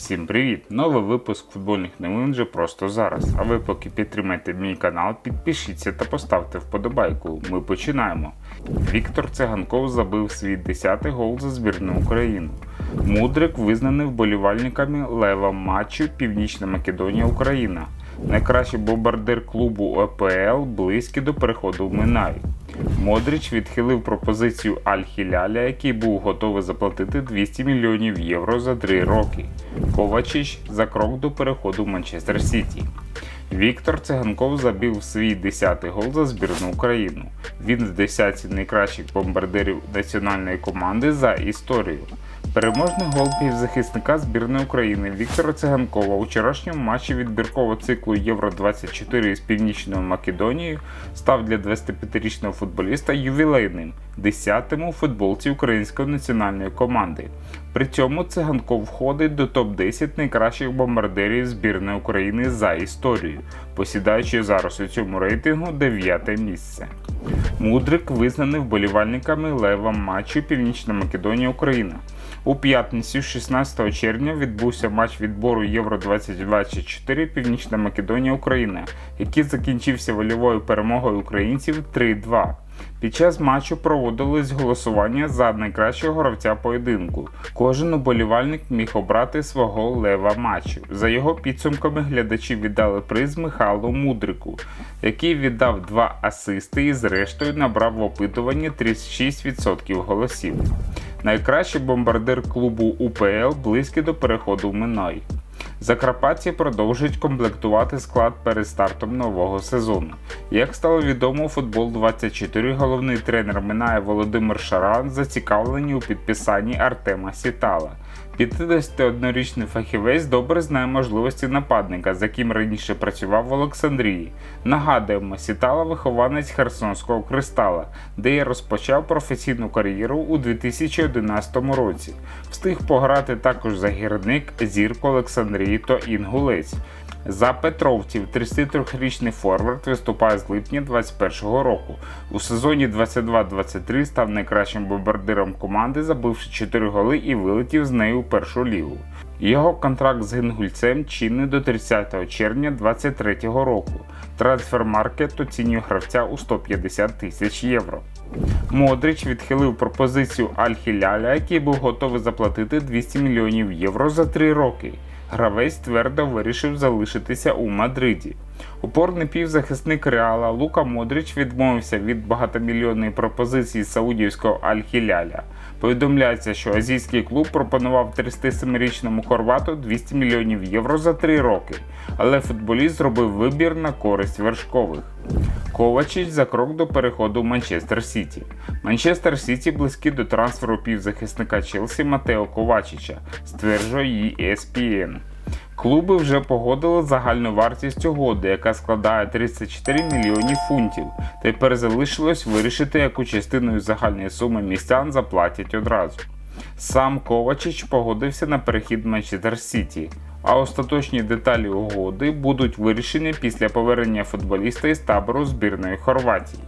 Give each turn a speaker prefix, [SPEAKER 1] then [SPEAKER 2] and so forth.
[SPEAKER 1] Всім привіт! Новий випуск футбольних новин вже просто зараз. А ви поки підтримайте мій канал, підпишіться та поставте вподобайку. Ми починаємо. Віктор Циганков забив свій 10-й гол за збірну України. Мудрик визнаний вболівальниками лева матчу Північна Македонія Україна. Найкращий бомбардир клубу ОПЛ близький до переходу в Минай. Модріч відхилив пропозицію Аль-Хіляля, який був готовий заплатити 200 мільйонів євро за 3 роки. Ковачич за крок до переходу в Манчестер Сіті. Віктор Циганков забив свій 10-й гол за збірну Україну. Він в десятці найкращих бомбардирів національної команди за історію. Переможний гол півзахисника збірної України Віктора Циганкова у вчорашньому матчі відбіркового циклу Євро 24 з Північною Македонією став для 25-річного футболіста ювілейним 10-тим у футболці української національної команди. При цьому циганков входить до топ-10 найкращих бомбардирів збірної України за історію, посідаючи зараз у цьому рейтингу 9 місце. Мудрик визнаний вболівальниками лева матчу Північна Македонія Україна. У п'ятницю, 16 червня, відбувся матч відбору Євро 2024 Північна Македонія Україна, який закінчився вольовою перемогою українців 3-2. Під час матчу проводились голосування за найкращого гравця поєдинку. Кожен уболівальник міг обрати свого лева матчу. За його підсумками глядачі віддали приз Михайлу Мудрику, який віддав два асисти і зрештою набрав в опитуванні 36% голосів. Найкращий бомбардир клубу УПЛ близький до переходу в Минай. Закарпатці продовжують комплектувати склад перед стартом нового сезону. Як стало відомо, футбол 24 головний тренер Минає Володимир Шаран зацікавлені у підписанні Артема Сітала. 51-річний фахівець добре знає можливості нападника, з яким раніше працював в Олександрії. Нагадуємо, Сітала вихованець Херсонського кристала, де я розпочав професійну кар'єру у 2011 році. Встиг пограти також за гірник, зірку Олександрії та Інгулець. За Петровців 33-річний форвард виступає з липня 2021 року. У сезоні 22-23 став найкращим бомбардиром команди, забивши 4 голи і вилетів з нею у першу лігу. Його контракт з Гінгульцем чинний до 30 червня 2023 року. Трансфермаркет оцінює гравця у 150 тисяч євро. Модрич відхилив пропозицію Аль-Хіляля, який був готовий заплатити 200 мільйонів євро за 3 роки. Гравець твердо вирішив залишитися у Мадриді. Опорний півзахисник Реала Лука Модрич відмовився від багатомільйонної пропозиції саудівського Аль-Хіляля. Повідомляється, що азійський клуб пропонував 37-річному хорвату 200 мільйонів євро за 3 роки, але футболіст зробив вибір на користь вершкових. Ковачич за крок до переходу в Манчестер Сіті. Манчестер Сіті близький до трансферу півзахисника Челсі Матео Ковачича, стверджує ESPN. Клуби вже погодили загальну вартість угоди, яка складає 34 мільйонів фунтів. Тепер залишилось вирішити, яку частину загальної суми містян заплатять одразу. Сам Ковачич погодився на перехід Манчестер Сіті, а остаточні деталі угоди будуть вирішені після повернення футболіста із табору збірної Хорватії.